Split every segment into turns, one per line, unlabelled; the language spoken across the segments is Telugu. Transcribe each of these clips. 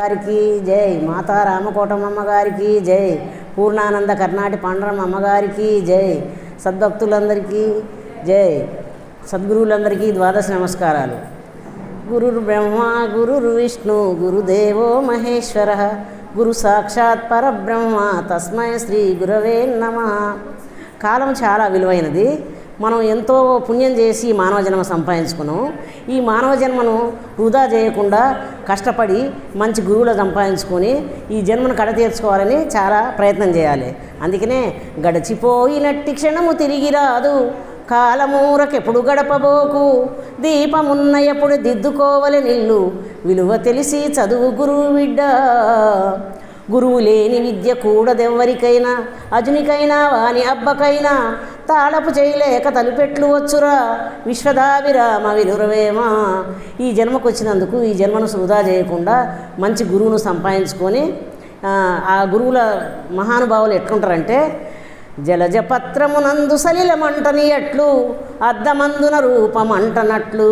గారికి జై మాతా రామకోటం గారికి జై పూర్ణానంద కర్ణాటి పండరం అమ్మగారికి జై సద్భక్తులందరికీ జై సద్గురువులందరికీ ద్వాదశ నమస్కారాలు గురు బ్రహ్మ గురు విష్ణు గురుదేవో మహేశ్వర గురు సాక్షాత్ పరబ్రహ్మ తస్మై శ్రీ గురవే నమ కాలం చాలా విలువైనది మనం ఎంతో పుణ్యం చేసి మానవ జన్మ సంపాదించుకున్నాం ఈ మానవ జన్మను వృధా చేయకుండా కష్టపడి మంచి గురువులు సంపాదించుకొని ఈ జన్మను కడతీర్చుకోవాలని చాలా ప్రయత్నం చేయాలి అందుకనే గడిచిపోయినట్టి క్షణము తిరిగి రాదు కాలమూరకెప్పుడు గడపబోకు దీపమున్న ఎప్పుడు దిద్దుకోవలె నిల్లు విలువ తెలిసి చదువు గురువు బిడ్డ గురువు లేని విద్య కూడదెవ్వరికైనా అజునికైనా వాని అబ్బకైనా తాళపు చేయలేక తలుపెట్లు వచ్చురా విశ్వదాభిరామ వినురవేమా ఈ జన్మకు వచ్చినందుకు ఈ జన్మను సుధా చేయకుండా మంచి గురువును సంపాదించుకొని ఆ గురువుల మహానుభావులు ఎట్లుంటారంటే జలజపత్రమునందు సలిలమంటని అట్లు అద్దమందున రూపమంటనట్లు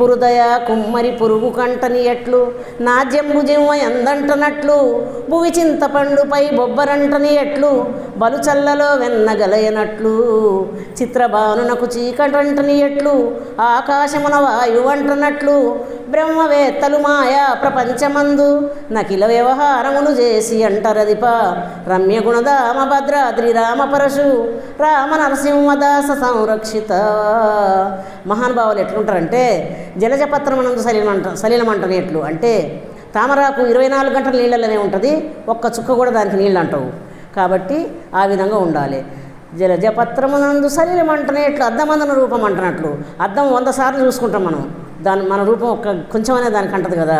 బురుదయ కుమ్మరి పురుగు కంటని అట్లు నాద్యంబు ఎందంటనట్లు భువి చింతపండుపై బొబ్బరంటని ఎట్లు బలుచల్లలో వెన్నగలయనట్లు చిత్రభానునకు చీకటంటని ఎట్లు ఆకాశమున వాయువంటనట్లు బ్రహ్మవేత్తలు మాయా ప్రపంచమందు నకిల వ్యవహారములు చేసి అంటరదిప రమ్య గుణధామ భద్రాద్రి రామ పరశు రామ నరసింహదాస సంరక్షిత మహానుభావులు ఎట్లుంటారంటే అనందు సలీలమంట ఎట్లు అంటే తామరాకు ఇరవై నాలుగు గంటల నీళ్ళలోనే ఉంటుంది ఒక్క చుక్క కూడా దానికి నీళ్ళు అంటావు కాబట్టి ఆ విధంగా ఉండాలి జలజపత్రమునందు సలీలమంటనే ఎట్లు అద్దమందన రూపం అంటున్నట్లు అద్దం వంద సార్లు చూసుకుంటాం మనం దాని మన రూపం ఒక్క అనే దానికి అంటది కదా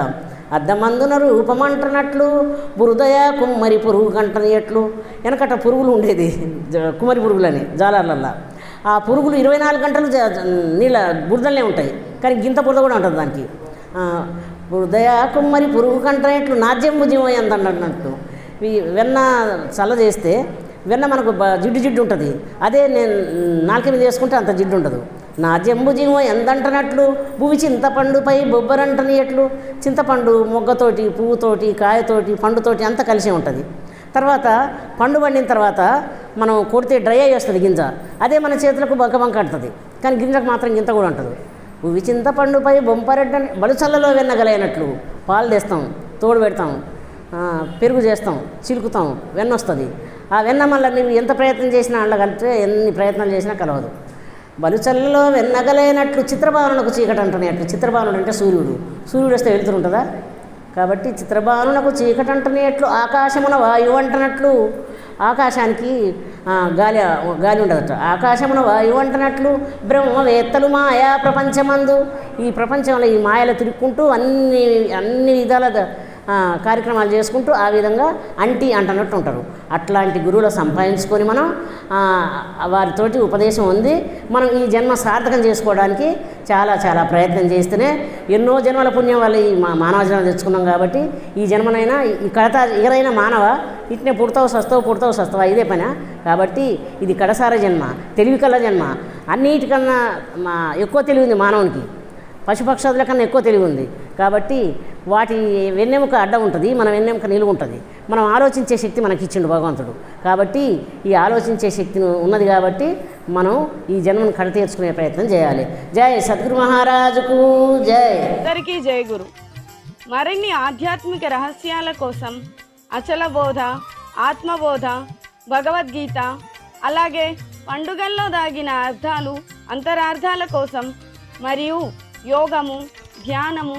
అద్దమందున రూపమంటున్నట్లు బురుదయ కుమ్మరి పురుగు కంటని ఎట్లు వెనకట పురుగులు ఉండేది కుమ్మరి పురుగులని జాలర్లల్లా ఆ పురుగులు ఇరవై నాలుగు గంటలు నీళ్ళ బురదలనే ఉంటాయి కానీ గింత బురద కూడా ఉంటుంది దానికి బురదయ కుమ్మరి పురుగు కంటనేట్లు నాద్యం భుజం అన్నట్టు వెన్న చల్ల చేస్తే వెన్న మనకు జిడ్డు జిడ్డు ఉంటుంది అదే నేను నాలుక మీద వేసుకుంటే అంత జిడ్డు ఉండదు నా జంబు జీవం ఎందంటనట్లు భువి చింతపండుపై బొబ్బరంటని ఎట్లు చింతపండు మొగ్గతోటి పువ్వుతోటి కాయతోటి పండుతోటి అంత కలిసి ఉంటుంది తర్వాత పండు పండిన తర్వాత మనం కొడితే డ్రై అయ్యి వస్తుంది గింజ అదే మన చేతులకు బంక బంక అంటుంది కానీ గింజకు మాత్రం గింత కూడా ఉంటుంది భువి చింతపండుపై బొంపరెడ్డని బలుచల్లలో వెన్నగలైనట్లు పాలు తెస్తాం తోడు పెడతాం పెరుగు చేస్తాం చిలుకుతాం వెన్న వస్తుంది ఆ వెన్న మళ్ళీ నువ్వు ఎంత ప్రయత్నం చేసినా అంటే ఎన్ని ప్రయత్నాలు చేసినా కలవదు బలుచల్లలో వెన్నగలైనట్లు చిత్రభావనకు చీకటి అట్లు చిత్రభావనుడు అంటే సూర్యుడు సూర్యుడు వస్తే వెళ్తుంటుందా కాబట్టి చిత్రభావనకు చీకటి అంటున్నట్లు ఆకాశమున వాయువు అంటున్నట్లు ఆకాశానికి గాలి గాలి ఉండదట ఆకాశమున వాయువు అంటున్నట్లు బ్రహ్మవేత్తలు మాయా ప్రపంచమందు ఈ ప్రపంచంలో ఈ మాయలు తిరుక్కుంటూ అన్ని అన్ని విధాల కార్యక్రమాలు చేసుకుంటూ ఆ విధంగా అంటి అంటున్నట్టు ఉంటారు అట్లాంటి గురువులు సంపాదించుకొని మనం వారితోటి ఉపదేశం ఉంది మనం ఈ జన్మ సార్థకం చేసుకోవడానికి చాలా చాలా ప్రయత్నం చేస్తేనే ఎన్నో జన్మల పుణ్యం వాళ్ళు ఈ మానవ జన్మ తెచ్చుకున్నాం కాబట్టి ఈ జన్మనైనా ఈ కడత ఎవరైనా మానవ ఇట్నే పుడతావు సస్తావు పుడతావు సస్తావా ఇదే పని కాబట్టి ఇది కడసార జన్మ తెలివి కళ్ళ జన్మ అన్నిటికన్నా మా ఎక్కువ తెలివి ఉంది మానవునికి పశుపక్షాదుల కన్నా ఎక్కువ తెలివి ఉంది కాబట్టి వాటి వెన్నెముక అడ్డం ఉంటుంది మన వెన్నెముక నిలువ ఉంటుంది మనం ఆలోచించే శక్తి మనకి ఇచ్చిండు భగవంతుడు కాబట్టి ఈ ఆలోచించే శక్తి ఉన్నది కాబట్టి మనం ఈ జన్మను కడతీర్చుకునే ప్రయత్నం చేయాలి జయ సద్గురు మహారాజుకు జయ
అందరికీ జయ గురు మరిన్ని ఆధ్యాత్మిక రహస్యాల కోసం అచల బోధ ఆత్మబోధ భగవద్గీత అలాగే పండుగల్లో దాగిన అర్థాలు అంతరార్థాల కోసం మరియు యోగము ధ్యానము